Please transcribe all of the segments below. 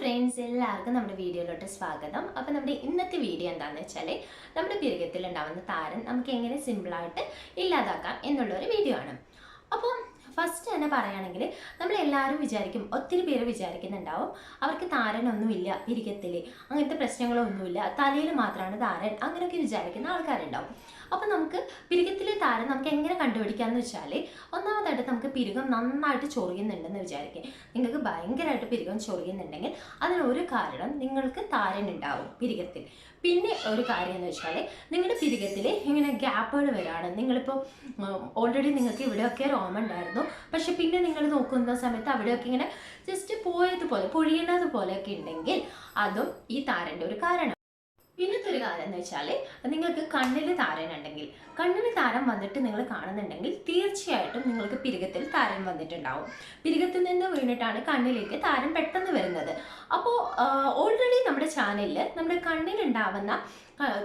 Friends എല്ലാവർക്കും നമ്മുടെ വീഡിയോയിലോട്ട് സ്വാഗതം. അപ്പോൾ നമ്മുടെ ഇന്നത്തെ വീഡിയോ എന്താണെന്ന് വെച്ചാൽ നമ്മുടെ പിറകത്തിൽ ഉണ്ടാകുന്ന താരൻ നമുക്ക് എങ്ങനെ സിമ്പിളായിട്ട് ഇല്ലാതാക്കാം എന്നുള്ളൊരു വീഡിയോ ആണ്. അപ്പോൾ ഫസ്റ്റ് തന്നെ പറയുകയാണെങ്കിൽ നമ്മൾ എല്ലാവരും വിചാരിക്കും ഒത്തിരി പേര് വിചാരിക്കുന്നുണ്ടാവും അവർക്ക് താരനൊന്നുമില്ല പിരികത്തിൽ അങ്ങനത്തെ പ്രശ്നങ്ങളൊന്നുമില്ല തലയിൽ മാത്രമാണ് താരൻ അങ്ങനെയൊക്കെ വിചാരിക്കുന്ന ആൾക്കാരുണ്ടാവും. അപ്പോൾ നമുക്ക് പിരികത്തിലെ താരം നമുക്ക് എങ്ങനെ കണ്ടുപിടിക്കാമെന്ന് വെച്ചാൽ ഒന്നാമതായിട്ട് നമുക്ക് പിരികം നന്നായിട്ട് ചൊറിയുന്നുണ്ടെന്ന് വിചാരിക്കുക നിങ്ങൾക്ക് ഭയങ്കരമായിട്ട് പിരികം ചൊറിയുന്നുണ്ടെങ്കിൽ അതിനൊരു കാരണം നിങ്ങൾക്ക് താരൻ ഉണ്ടാവും പിരികത്തിൽ പിന്നെ ഒരു കാര്യം എന്ന് വെച്ചാൽ നിങ്ങളുടെ പിരികത്തിൽ ഇങ്ങനെ ഗ്യാപ്പുകൾ വരാണ്. നിങ്ങളിപ്പോൾ ഓൾറെഡി നിങ്ങൾക്ക് ഇവിടെയൊക്കെ റോമ ഉണ്ടായിരുന്നു. പക്ഷെ പിന്നെ നിങ്ങൾ നോക്കുന്ന സമയത്ത് അവിടെയൊക്കെ ഇങ്ങനെ ജസ്റ്റ് പോയതുപോലെ പൊഴിയുന്നത് പോലെയൊക്കെ ഉണ്ടെങ്കിൽ അതും ഈ താരന്റെ ഒരു കാരണം. പിന്നത്തെ ഒരു കാര്യം എന്ന് വെച്ചാൽ നിങ്ങൾക്ക് കണ്ണിൽ താരൻ ഉണ്ടെങ്കിൽ കണ്ണിൽ താരം വന്നിട്ട് നിങ്ങൾ കാണുന്നുണ്ടെങ്കിൽ തീർച്ചയായിട്ടും നിങ്ങൾക്ക് പിരികത്തിൽ താരൻ വന്നിട്ടുണ്ടാവും. പിരികത്തിൽ നിന്ന് വീണിട്ടാണ് കണ്ണിലേക്ക് താരം പെട്ടെന്ന് വരുന്നത്. അപ്പോൾ ഓൾറെഡി നമ്മുടെ ചാനലിൽ നമ്മുടെ കണ്ണിലുണ്ടാവുന്ന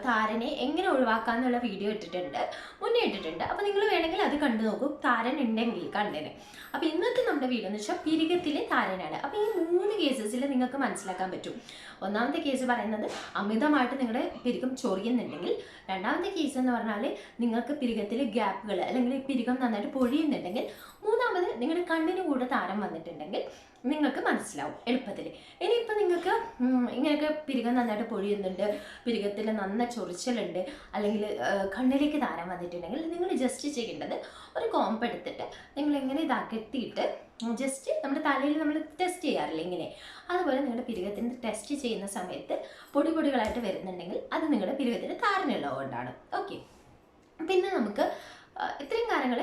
താരനെ എങ്ങനെ ഒഴിവാക്കാം എന്നുള്ള വീഡിയോ ഇട്ടിട്ടുണ്ട് മുന്നേ ഇട്ടിട്ടുണ്ട്. അപ്പോൾ നിങ്ങൾ വേണമെങ്കിൽ അത് കണ്ടു നോക്കും താരൻ ഉണ്ടെങ്കിൽ കണ്ണിന്. അപ്പോൾ ഇന്നത്തെ നമ്മുടെ വീഡിയോ എന്ന് വെച്ചാൽ പിരികത്തിലെ താരനാണ്. അപ്പോൾ ഈ മൂന്ന് കേസസിൽ നിങ്ങൾക്ക് മനസ്സിലാക്കാൻ പറ്റും. ഒന്നാമത്തെ കേസ് പറയുന്നത് അമിതമായിട്ട് നിങ്ങളുടെ പിരികം ചൊറിയുന്നുണ്ടെങ്കിൽ രണ്ടാമത്തെ കേസ് എന്ന് പറഞ്ഞാൽ നിങ്ങൾക്ക് പിരികത്തിൽ ഗ്യാപ്പുകൾ അല്ലെങ്കിൽ പിരികം നന്നായിട്ട് പൊഴിയുന്നുണ്ടെങ്കിൽ മൂന്നാമത് നിങ്ങളുടെ കണ്ണിന് കൂടെ താരം വന്നിട്ടുണ്ടെങ്കിൽ നിങ്ങൾക്ക് മനസ്സിലാവും എളുപ്പത്തിൽ ഇനിയിപ്പോൾ നിങ്ങൾക്ക് ഇങ്ങനെയൊക്കെ പിരികം നന്നായിട്ട് പൊഴിയുന്നുണ്ട് പിരികത്തിൽ നന്ന ചൊറിച്ചിലുണ്ട് അല്ലെങ്കിൽ കണ്ണിലേക്ക് താരം വന്നിട്ടുണ്ടെങ്കിൽ നിങ്ങൾ ജസ്റ്റ് ചെയ്യേണ്ടത് ഒരു കോമ്പെടുത്തിട്ട് നിങ്ങളിങ്ങനെ ഇതാക്കെത്തിയിട്ട് ജസ്റ്റ് നമ്മുടെ തലയിൽ നമ്മൾ ടെസ്റ്റ് ചെയ്യാറില്ല ഇങ്ങനെ. അതുപോലെ നിങ്ങളുടെ പിരികത്തിന് ടെസ്റ്റ് ചെയ്യുന്ന സമയത്ത് പൊടി പൊടികളായിട്ട് വരുന്നുണ്ടെങ്കിൽ അത് നിങ്ങളുടെ പിരികത്തിന് താരനുള്ളതുകൊണ്ടാണ് ഓക്കെ പിന്നെ നമുക്ക് ഇത്രയും കാര്യങ്ങൾ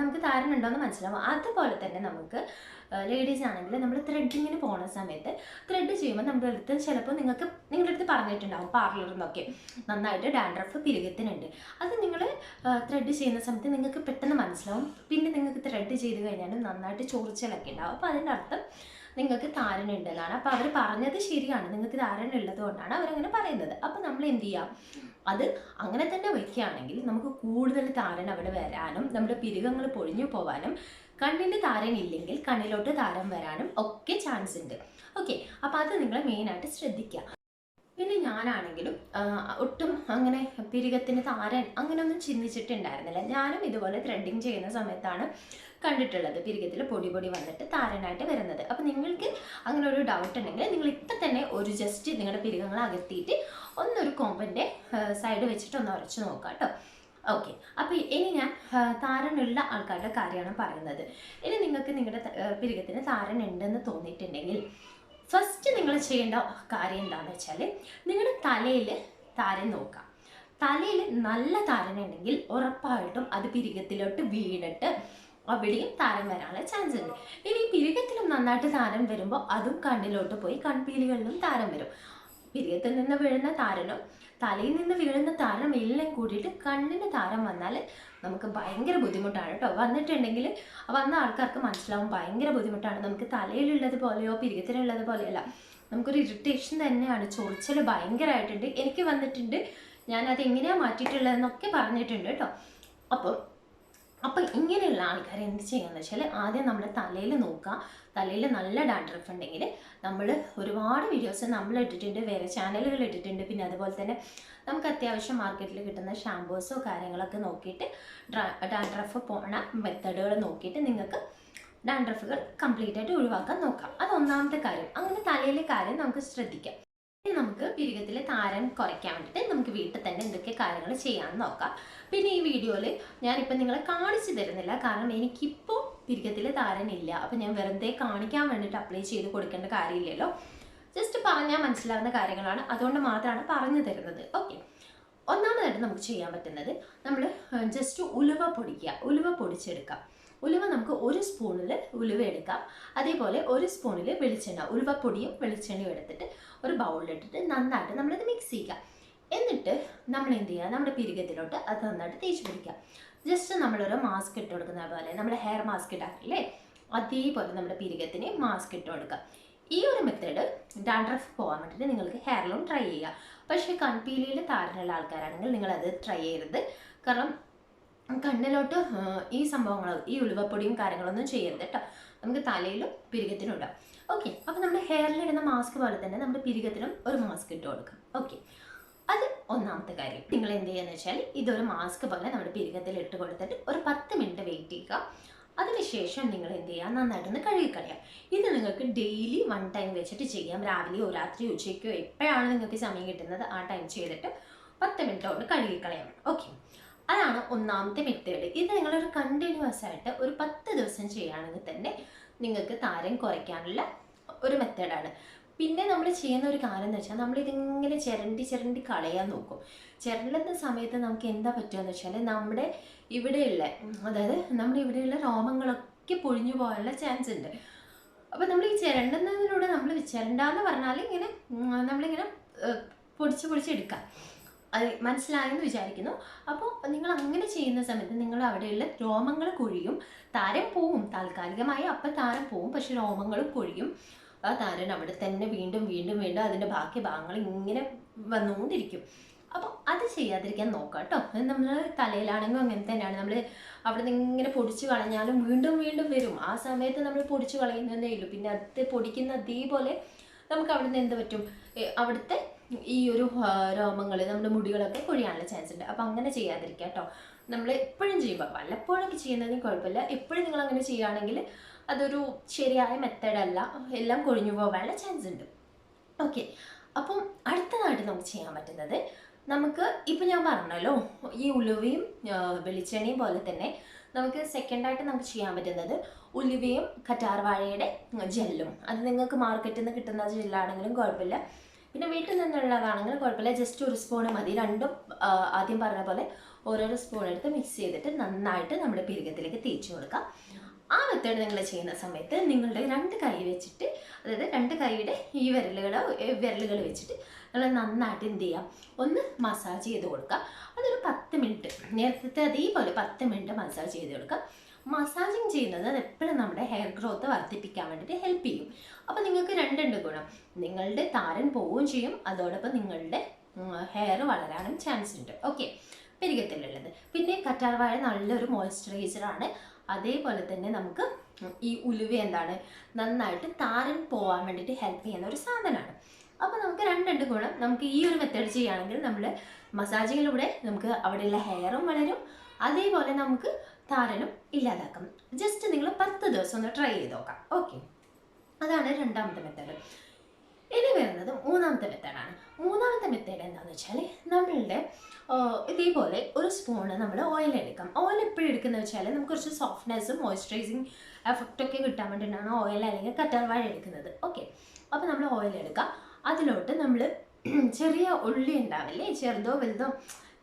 നമുക്ക് താരനുണ്ടോ എന്ന് മനസ്സിലാവും. അതുപോലെ തന്നെ നമുക്ക് ലേഡീസ് ആണെങ്കിൽ നമ്മൾ ത്രെഡിങ്ങിന് പോകുന്ന സമയത്ത് ത്രെഡ് ചെയ്യുമ്പോൾ നമ്മുടെ അടുത്ത് ചിലപ്പോൾ നിങ്ങൾക്ക് നിങ്ങളുടെ അടുത്ത് പറഞ്ഞിട്ടുണ്ടാവും പാർലറിൽ നിന്നൊക്കെ നന്നായിട്ട് ഡാൻഡ്രഫ് പിരികത്തിനുണ്ട്. അത് നിങ്ങൾ ത്രെഡ് ചെയ്യുന്ന സമയത്ത് നിങ്ങൾക്ക് പെട്ടെന്ന് മനസ്സിലാവും. പിന്നെ നിങ്ങൾക്ക് ത്രെഡ് ചെയ്ത് കഴിഞ്ഞാൽ നന്നായിട്ട് ചൊറിച്ചലൊക്കെ ഉണ്ടാവും. അപ്പോൾ അതിന്റെ അർത്ഥം നിങ്ങൾക്ക് താരനുണ്ടെന്നാണ്. അപ്പോൾ അവർ പറഞ്ഞത് ശരിയാണ്. നിങ്ങൾക്ക് താരനുള്ളത് കൊണ്ടാണ് അവരങ്ങനെ പറയുന്നത്. അപ്പോൾ നമ്മൾ എന്ത് ചെയ്യാം? അത് അങ്ങനെ തന്നെ വയ്ക്കുകയാണെങ്കിൽ നമുക്ക് കൂടുതൽ താരൻ അവിടെ വരാനും നമ്മുടെ പിരികങ്ങൾ പൊഴിഞ്ഞു പോവാനും കണ്ണിന്റെ താരൻ ഇല്ലെങ്കിൽ കണ്ണിലോട്ട് താരം വരാനും ഒക്കെ ചാൻസ് ഉണ്ട്. ഓക്കെ അപ്പോൾ അത് നിങ്ങൾ മെയിനായിട്ട് ശ്രദ്ധിക്കുക. പിന്നെ ഞാനാണെങ്കിലും ഒട്ടും അങ്ങനെ പിരികത്തിന് താരൻ അങ്ങനെയൊന്നും ചിന്തിച്ചിട്ടുണ്ടായിരുന്നില്ല. ഞാനും ഇതുപോലെ ത്രെഡിങ് ചെയ്യുന്ന സമയത്താണ് കണ്ടിട്ടുള്ളത്. പിരികത്തിൽ പൊടി പൊടി വന്നിട്ട് താരനായിട്ട് വരുന്നത്. അപ്പോൾ നിങ്ങൾക്ക് അങ്ങനെ ഒരു ഡൗട്ട് ഉണ്ടെങ്കിൽ നിങ്ങൾ ഇപ്പം തന്നെ ഒരു ജസ്റ്റ് നിങ്ങളുടെ പിരികങ്ങൾ അകത്തിയിട്ട് ഒന്നൊരു കോമ്പന്റെ സൈഡ് വെച്ചിട്ട് ഒന്ന് ഉരച്ച് നോക്കാം കേട്ടോ. ഓക്കെ അപ്പോൾ ഇനി ഞാൻ താരനുള്ള ആൾക്കാരുടെ കാര്യമാണ് പറയുന്നത്. ഇനി നിങ്ങൾക്ക് നിങ്ങളുടെ പിരികത്തിന് താരൻ ഉണ്ടെന്ന് തോന്നിയിട്ടുണ്ടെങ്കിൽ ഫസ്റ്റ് നിങ്ങൾ ചെയ്യേണ്ട കാര്യം എന്താണെന്ന് വെച്ചാൽ നിങ്ങളുടെ തലയിൽ താരൻ നോക്കാം തലയിൽ നല്ല താരൻ ഉണ്ടെങ്കിൽ ഉറപ്പായിട്ടും അത് പിരികത്തിലോട്ട് വീണിട്ട് അവിടെയും താരം വരാനുള്ള ചാൻസ് ഉണ്ട്. ഇനി പിരികത്തിലും നന്നായിട്ട് താരം വരുമ്പോൾ അതും കണ്ണിലോട്ട് പോയി കൺപീലികളിലും താരം വരും. പിരികത്തിൽ നിന്ന് വീഴുന്ന താരനും തലയിൽ നിന്ന് വീഴുന്ന താരം എല്ലാം കൂടിയിട്ട് കണ്ണിന് താരം വന്നാൽ നമുക്ക് ഭയങ്കര ബുദ്ധിമുട്ടാണ് കേട്ടോ. വന്നിട്ടുണ്ടെങ്കിൽ വന്ന ആൾക്കാർക്ക് മനസ്സിലാവും ഭയങ്കര ബുദ്ധിമുട്ടാണ്. നമുക്ക് തലയിലുള്ളത് പോലെയോ പിരികത്തിലുള്ളത് പോലെയല്ല. നമുക്കൊരു ഇറിറ്റേഷൻ തന്നെയാണ്. ചൊറിച്ചൽ ഭയങ്കരമായിട്ടുണ്ട് എനിക്ക് വന്നിട്ടുണ്ട്. ഞാൻ അത് എങ്ങനെയാണ് മാറ്റിയിട്ടുള്ളതെന്നൊക്കെ പറഞ്ഞിട്ടുണ്ട് കേട്ടോ. അപ്പോൾ അപ്പോൾ ഇങ്ങനെയുള്ള ആൾക്കാർ എന്ത് ചെയ്യാന്ന് വെച്ചാൽ ആദ്യം നമ്മുടെ തലയിൽ നോക്കുക. തലയിൽ നല്ല ഡാൻഡ്രഫ് ഉണ്ടെങ്കിൽ നമ്മൾ ഒരുപാട് വീഡിയോസ് നമ്മൾ ഇട്ടിട്ടുണ്ട് വേറെ ചാനലുകൾ ഇട്ടിട്ടുണ്ട്. പിന്നെ അതുപോലെ തന്നെ നമുക്ക് അത്യാവശ്യം മാർക്കറ്റിൽ കിട്ടുന്ന ഷാമ്പൂസോ കാര്യങ്ങളൊക്കെ നോക്കിയിട്ട് ഡാൻഡ്രഫ് പോണ മെത്തഡുകൾ നോക്കിയിട്ട് നിങ്ങൾക്ക് ഡാൻഡ്രഫുകൾ കംപ്ലീറ്റ് ആയിട്ട് ഒഴിവാക്കാൻ നോക്കാം. അത് ഒന്നാമത്തെ കാര്യം. അങ്ങനെ തലയിലെ കാര്യം നമുക്ക് ശ്രദ്ധിക്കാം. നമുക്ക് പിരികത്തിലെ താരം കുറയ്ക്കാൻ വേണ്ടിയിട്ട് നമുക്ക് വീട്ടിൽ തന്നെ എന്തൊക്കെ കാര്യങ്ങൾ ചെയ്യാമെന്ന് നോക്കാം. പിന്നെ ഈ വീഡിയോയിൽ ഞാനിപ്പോൾ നിങ്ങളെ കാണിച്ചു തരുന്നില്ല. കാരണം എനിക്കിപ്പോൾ പിരികത്തിലെ ഇല്ല. അപ്പോൾ ഞാൻ വെറുതെ കാണിക്കാൻ വേണ്ടിയിട്ട് അപ്ലൈ ചെയ്ത് കൊടുക്കേണ്ട കാര്യമില്ലല്ലോ. ജസ്റ്റ് പറഞ്ഞാൽ മനസ്സിലാവുന്ന കാര്യങ്ങളാണ്. അതുകൊണ്ട് മാത്രമാണ് പറഞ്ഞു തരുന്നത്. ഓക്കെ ഒന്നാമതായിട്ട് നമുക്ക് ചെയ്യാൻ പറ്റുന്നത് നമ്മൾ ജസ്റ്റ് ഉലുവ പൊടിക്കുക. ഉലുവ പൊടിച്ചെടുക്കാം. ഉലുവ നമുക്ക് ഒരു സ്പൂണിൽ ഉലുവ എടുക്കാം. അതേപോലെ ഒരു സ്പൂണിൽ വെളിച്ചെണ്ണ ഉലുവപ്പൊടിയും വെളിച്ചെണ്ണയും എടുത്തിട്ട് ഒരു ബൗളിലിട്ടിട്ട് നന്നായിട്ട് നമ്മളിത് മിക്സ് ചെയ്യുക. എന്നിട്ട് നമ്മൾ എന്ത് ചെയ്യുക? നമ്മുടെ പിരികത്തിലോട്ട് അത് നന്നായിട്ട് തേച്ച് പിടിക്കുക. ജസ്റ്റ് നമ്മളൊരു മാസ്ക് ഇട്ട് കൊടുക്കുന്ന പോലെ നമ്മുടെ ഹെയർ മാസ്ക് ഇടാറില്ലേ? അതേപോലെ നമ്മുടെ പിരികത്തിന് മാസ്ക് ഇട്ട് കൊടുക്കുക. ഈ ഒരു മെത്തേഡ് ഡാൻഡ്രഫ് പോകാൻ വേണ്ടിയിട്ട് നിങ്ങൾക്ക് ഹെയർ ലോൺ ട്രൈ ചെയ്യുക പക്ഷേ കൺപീലിയിൽ താരനുള്ള ആൾക്കാരാണെങ്കിൽ നിങ്ങളത് ട്രൈ ചെയ്യരുത്. കാരണം കണ്ണിലോട്ട് ഈ സംഭവങ്ങൾ ഈ ഉലുവപ്പൊടിയും കാര്യങ്ങളൊന്നും ചെയ്യരുത് കേട്ടോ നമുക്ക് തലയിലും പിരികത്തിനും ഇടാം. ഓക്കെ അപ്പോൾ നമ്മുടെ ഹെയറിൽ ഇടുന്ന മാസ്ക് പോലെ തന്നെ നമ്മുടെ പിരികത്തിനും ഒരു മാസ്ക് ഇട്ട് കൊടുക്കാം. ഓക്കെ അത് ഒന്നാമത്തെ കാര്യം. നിങ്ങൾ എന്ത് ചെയ്യുക വെച്ചാൽ ഇതൊരു മാസ്ക് പോലെ നമ്മുടെ പിരികത്തിൽ ഇട്ട് കൊടുത്തിട്ട് ഒരു പത്ത് മിനിറ്റ് വെയിറ്റ് ചെയ്യുക. അതിനുശേഷം നിങ്ങൾ എന്ത് ചെയ്യുക? നന്നായിട്ടൊന്ന് കഴുകിക്കളയാം ഇത് നിങ്ങൾക്ക് ഡെയിലി വൺ ടൈം വെച്ചിട്ട് ചെയ്യാം. രാവിലെയോ രാത്രിയോ ഉച്ചയ്ക്കോ എപ്പോഴാണ് നിങ്ങൾക്ക് സമയം കിട്ടുന്നത് ആ ടൈം ചെയ്തിട്ട് പത്ത് മിനിറ്റ് കൊണ്ട് കഴുകിക്കളയാം. ഓക്കെ അതാണ് ഒന്നാമത്തെ മെത്തേഡ് ഇത് നിങ്ങളൊരു കണ്ടിന്യൂസ് ആയിട്ട് ഒരു പത്ത് ദിവസം ചെയ്യുകയാണെങ്കിൽ തന്നെ നിങ്ങൾക്ക് താരം കുറയ്ക്കാനുള്ള ഒരു മെത്തേഡാണ് പിന്നെ നമ്മൾ ചെയ്യുന്ന ഒരു കാര്യം എന്ന് വെച്ചാൽ നമ്മളിതിങ്ങനെ ചിരണ്ടി ചിരണ്ടി കളയാൻ നോക്കും. ചിരണ്ടുന്ന സമയത്ത് നമുക്ക് എന്താ പറ്റുകയെന്ന് വെച്ചാൽ നമ്മുടെ ഇവിടെയുള്ള അതായത് നമ്മുടെ ഇവിടെയുള്ള രോമങ്ങളൊക്കെ പൊഴിഞ്ഞു പോകാനുള്ള ചാൻസ് ഉണ്ട്. അപ്പോൾ നമ്മൾ ഈ ചിരണ്ടുന്നതിലൂടെ നമ്മൾ ചിരണ്ടാന്ന് പറഞ്ഞാൽ ഇങ്ങനെ നമ്മളിങ്ങനെ പൊടിച്ച് പൊടിച്ചെടുക്കാം മനസ്സിലായെന്ന് വിചാരിക്കുന്നു. അപ്പോൾ നിങ്ങൾ അങ്ങനെ ചെയ്യുന്ന സമയത്ത് നിങ്ങൾ അവിടെയുള്ള രോമങ്ങൾ കൊഴിയും. താരം പോവും. താൽക്കാലികമായി അപ്പം താരം പോവും. പക്ഷെ രോമങ്ങൾ കൊഴിയും. ആ താരൻ അവിടെ തന്നെ വീണ്ടും വീണ്ടും വീണ്ടും അതിന്റെ ബാക്കി ഭാഗങ്ങൾ ഇങ്ങനെ വന്നുകൊണ്ടിരിക്കും. അപ്പോൾ അത് ചെയ്യാതിരിക്കാൻ നോക്കാം കേട്ടോ നമ്മൾ തലയിലാണെങ്കിൽ അങ്ങനെ തന്നെയാണ്. നമ്മൾ അവിടെ നിന്ന് ഇങ്ങനെ പൊടിച്ച് കളഞ്ഞാലും വീണ്ടും വീണ്ടും വരും. ആ സമയത്ത് നമ്മൾ പൊടിച്ച് കളയുന്നതേ ഉള്ളൂ. പിന്നെ അത് പൊടിക്കുന്ന അതേപോലെ നമുക്ക് അവിടെ നിന്ന് എന്ത് പറ്റും? അവിടുത്തെ ഈ ഒരു രോമങ്ങൾ നമ്മുടെ മുടികളൊക്കെ കൊഴിയാനുള്ള ചാൻസ് ഉണ്ട്. അപ്പോൾ അങ്ങനെ ചെയ്യാതിരിക്കുക കേട്ടോ. നമ്മൾ എപ്പോഴും ചെയ്യുമ്പോൾ വല്ലപ്പോഴൊക്കെ ചെയ്യുന്നതിന് കുഴപ്പമില്ല. എപ്പോഴും നിങ്ങൾ അങ്ങനെ ചെയ്യുകയാണെങ്കിൽ അതൊരു ശരിയായ മെത്തേഡല്ല എല്ലാം കൊഴിഞ്ഞു പോകാനുള്ള ചാൻസ് ഉണ്ട്. ഓക്കെ അപ്പം അടുത്തതായിട്ട് നമുക്ക് ചെയ്യാൻ പറ്റുന്നത് നമുക്ക് ഇപ്പം ഞാൻ പറഞ്ഞല്ലോ ഈ ഉലുവയും വെളിച്ചെണ്ണയും പോലെ തന്നെ നമുക്ക് സെക്കൻഡായിട്ട് നമുക്ക് ചെയ്യാൻ പറ്റുന്നത് ഉലുവയും കറ്റാർവാഴയുടെ ജെല്ലും അത് നിങ്ങൾക്ക് മാർക്കറ്റിൽ നിന്ന് കിട്ടുന്ന ജെല്ലാണെങ്കിലും കുഴപ്പമില്ല. പിന്നെ വീട്ടിൽ നിന്നുള്ളതാണെങ്കിലും കുഴപ്പമില്ല. ജസ്റ്റ് ഒരു സ്പൂൺ മതി. രണ്ടും ആദ്യം പറഞ്ഞ പോലെ ഓരോരോ സ്പൂൺ എടുത്ത് മിക്സ് ചെയ്തിട്ട് നന്നായിട്ട് നമ്മുടെ പിരികത്തിലേക്ക് തേച്ച് കൊടുക്കാം ആ മെത്തേഡ് നിങ്ങൾ ചെയ്യുന്ന സമയത്ത് നിങ്ങളുടെ രണ്ട് കൈ വെച്ചിട്ട് അതായത് രണ്ട് കൈയുടെ ഈ വിരലുകൾ വിരലുകൾ വെച്ചിട്ട് നിങ്ങൾ നന്നായിട്ട് എന്ത് ചെയ്യാം ഒന്ന് മസാജ് ചെയ്ത് കൊടുക്കുക. അതൊരു പത്ത് മിനിറ്റ് നേരത്തെ അതേപോലെ പത്ത് മിനിറ്റ് മസാജ് ചെയ്ത് കൊടുക്കുക. മസാജിങ് ചെയ്യുന്നത് എപ്പോഴും നമ്മുടെ ഹെയർ ഗ്രോത്ത് വർദ്ധിപ്പിക്കാൻ വേണ്ടിയിട്ട് ഹെൽപ്പ് ചെയ്യും. അപ്പോൾ നിങ്ങൾക്ക് രണ്ടുണ്ട് ഗുണം. നിങ്ങളുടെ താരൻ പോവുകയും ചെയ്യും. അതോടൊപ്പം നിങ്ങളുടെ ഹെയർ വളരാനും ചാൻസ് ഉണ്ട്. ഓക്കെ പെരുകത്തിലുള്ളത്. പിന്നെ കറ്റാർവാഴ നല്ലൊരു മോയ്സ്ചറൈസറാണ് അതേപോലെ തന്നെ നമുക്ക് ഈ ഉലുവ എന്താണ്? നന്നായിട്ട് താരൻ പോവാൻ വേണ്ടിയിട്ട് ഹെൽപ്പ് ചെയ്യുന്ന ഒരു സാധനമാണ്. അപ്പോൾ നമുക്ക് രണ്ടുണ്ട് ഗുണം. നമുക്ക് ഈ ഒരു മെത്തേഡ് ചെയ്യുകയാണെങ്കിൽ നമ്മൾ മസാജിങ്ങിലൂടെ നമുക്ക് അവിടെയുള്ള ഹെയറും വളരും. അതേപോലെ നമുക്ക് താരനും ഇല്ലാതാക്കാം. ജസ്റ്റ് നിങ്ങൾ പത്ത് ദിവസം ഒന്ന് ട്രൈ ചെയ്ത് നോക്കാം. ഓക്കെ അതാണ് രണ്ടാമത്തെ മെത്തേഡ് ഇനി വരുന്നത് മൂന്നാമത്തെ മെത്തേഡാണ് മൂന്നാമത്തെ മെത്തേഡ് എന്താണെന്ന് വെച്ചാൽ നമ്മളുടെ ഇതേപോലെ ഒരു സ്പൂണ് നമ്മൾ ഓയിൽ എടുക്കാം. ഓയിൽ എപ്പോഴും എടുക്കുന്നത് വെച്ചാൽ നമുക്ക് കുറച്ച് സോഫ്റ്റ്നെസ്സും മോയ്സ്ചറൈസിങ് എഫക്റ്റൊക്കെ കിട്ടാൻ വേണ്ടിയിട്ടാണ് ഓയിൽ അല്ലെങ്കിൽ കറ്റാർവാഴ എടുക്കുന്നത്. ഓക്കെ അപ്പോൾ നമ്മൾ ഓയിൽ എടുക്കാം. അതിലോട്ട് നമ്മൾ ചെറിയ ഉള്ളി ഉണ്ടാവില്ലേ? ചെറുതോ വലുതോ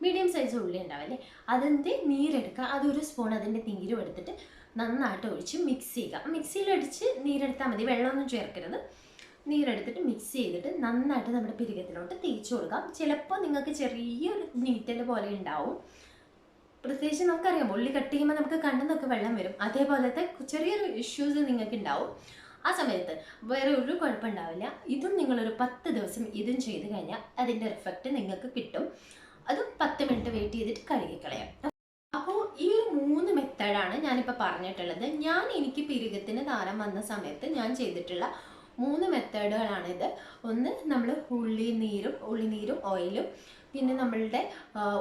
മീഡിയം സൈസ് ഉള്ളി ഉണ്ടാവില്ലേ? അതിന്റെ നീരെടുക്കുക. അതൊരു സ്പൂൺ അതിന്റെ നീരും എടുത്തിട്ട് നന്നായിട്ട് ഒഴിച്ച് മിക്സ് ചെയ്യുക. മിക്സിയിലടിച്ച് നീരെടുത്താൽ മതി. വെള്ളമൊന്നും ചേർക്കരുത്. നീരെടുത്തിട്ട് മിക്സ് ചെയ്തിട്ട് നന്നായിട്ട് നമ്മുടെ പിരികത്തിലോട്ട് തേച്ച് കൊടുക്കാം. ചിലപ്പോൾ നിങ്ങൾക്ക് ചെറിയൊരു നീറ്റൽ പോലെ ഉണ്ടാവും. പ്രത്യേകിച്ച് നമുക്കറിയാം ഉള്ളി കട്ട് ചെയ്യുമ്പോൾ നമുക്ക് കണ്ണിന്നൊക്കെ വെള്ളം വരും. അതേപോലത്തെ ചെറിയൊരു ഇഷ്യൂസ് നിങ്ങൾക്ക് ഉണ്ടാവും ആ സമയത്ത് വേറെ ഒരു കുഴപ്പമുണ്ടാവില്ല. ഇതും നിങ്ങളൊരു പത്ത് ദിവസം ഇതും ചെയ്ത് കഴിഞ്ഞാൽ അതിന്റെ എഫക്റ്റ് നിങ്ങൾക്ക് കിട്ടും. അതും പത്ത് മിനിറ്റ് വെയിറ്റ് ചെയ്തിട്ട് കഴുകിക്കളയാം. അപ്പോൾ ഈ ഒരു മൂന്ന് മെത്തേഡാണ് ഞാനിപ്പോൾ പറഞ്ഞിട്ടുള്ളത്. ഞാൻ എനിക്ക് പിരുകത്തിന് താരം വന്ന സമയത്ത് ഞാൻ ചെയ്തിട്ടുള്ള മൂന്ന് മെത്തേഡുകളാണിത് ഒന്ന് നമ്മൾ ഉള്ളി നീരും ഉള്ളി നീരും ഓയിലും പിന്നെ നമ്മളുടെ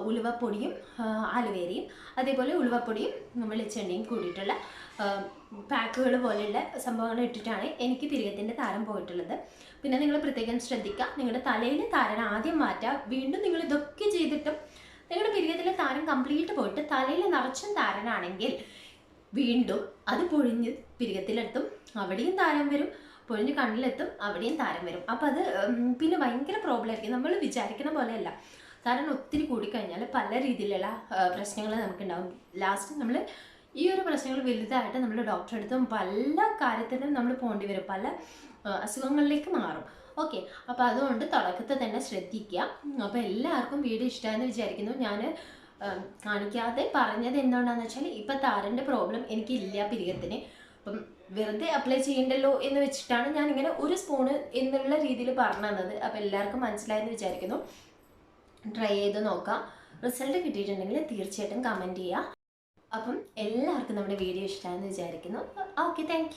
ഉലുവപ്പൊടിയും ആ, ആലുവേരയും അതേപോലെ ഉലുവപ്പൊടിയും വെളിച്ചെണ്ണയും കൂടിയിട്ടുള്ള പാക്കുകൾ പോലെയുള്ള സംഭവങ്ങൾ ഇട്ടിട്ടാണ് എനിക്ക് തിരികത്തിന്റെ താരം പോയിട്ടുള്ളത്. പിന്നെ നിങ്ങൾ പ്രത്യേകം ശ്രദ്ധിക്കുക നിങ്ങളുടെ തലയിൽ താരൻ ആദ്യം മാറ്റുക വീണ്ടും നിങ്ങൾ ഇതൊക്കെ ചെയ്തിട്ടും നിങ്ങളുടെ പിരികത്തിലെ താരം കംപ്ലീറ്റ് പോയിട്ട് തലയിൽ നിറച്ചും താരനാണെങ്കിൽ വീണ്ടും അത് പൊഴിഞ്ഞ് പിരികത്തിലെത്തും അവിടെയും താരം വരും. പൊഴിഞ്ഞ് കണ്ണിലെത്തും അവിടെയും താരം വരും. അപ്പം അത് പിന്നെ ഭയങ്കര പ്രോബ്ലം ആയിരിക്കും. നമ്മൾ വിചാരിക്കുന്ന പോലെയല്ല. താരൻ ഒത്തിരി കൂടിക്കഴിഞ്ഞാൽ പല രീതിയിലുള്ള പ്രശ്നങ്ങൾ നമുക്കുണ്ടാവും. ലാസ്റ്റ് നമ്മൾ ഈ ഒരു പ്രശ്നങ്ങൾ വലുതായിട്ട് നമ്മൾ ഡോക്ടറെ അടുത്തും പല കാര്യത്തിനും നമ്മൾ പോകേണ്ടി വരും. പല അസുഖങ്ങളിലേക്ക് മാറും. ഓക്കെ അപ്പോൾ അതുകൊണ്ട് തുടക്കത്തെ തന്നെ ശ്രദ്ധിക്കുക അപ്പോൾ എല്ലാവർക്കും വീഡിയോ ഇഷ്ടമായെന്ന് വിചാരിക്കുന്നു. ഞാൻ കാണിക്കാതെ പറഞ്ഞത് എന്തുകൊണ്ടാണെന്ന് വെച്ചാൽ ഇപ്പം താരന്റെ പ്രോബ്ലം എനിക്കില്ല പിരികത്തിന് അപ്പം വെറുതെ അപ്ലൈ ചെയ്യണ്ടല്ലോ എന്ന് വെച്ചിട്ടാണ് ഞാൻ ഇങ്ങനെ ഒരു സ്പൂണ് എന്നുള്ള രീതിയിൽ പറഞ്ഞു തന്നത് അപ്പോൾ എല്ലാവർക്കും മനസ്സിലായെന്ന് വിചാരിക്കുന്നു. ട്രൈ ചെയ്ത് നോക്കാം. റിസൾട്ട് കിട്ടിയിട്ടുണ്ടെങ്കിൽ തീർച്ചയായിട്ടും കമന്റ് ചെയ്യുക. അപ്പം എല്ലാവർക്കും നമ്മുടെ വീഡിയോ ഇഷ്ടമാണെന്ന് വിചാരിക്കുന്നു. Okay thank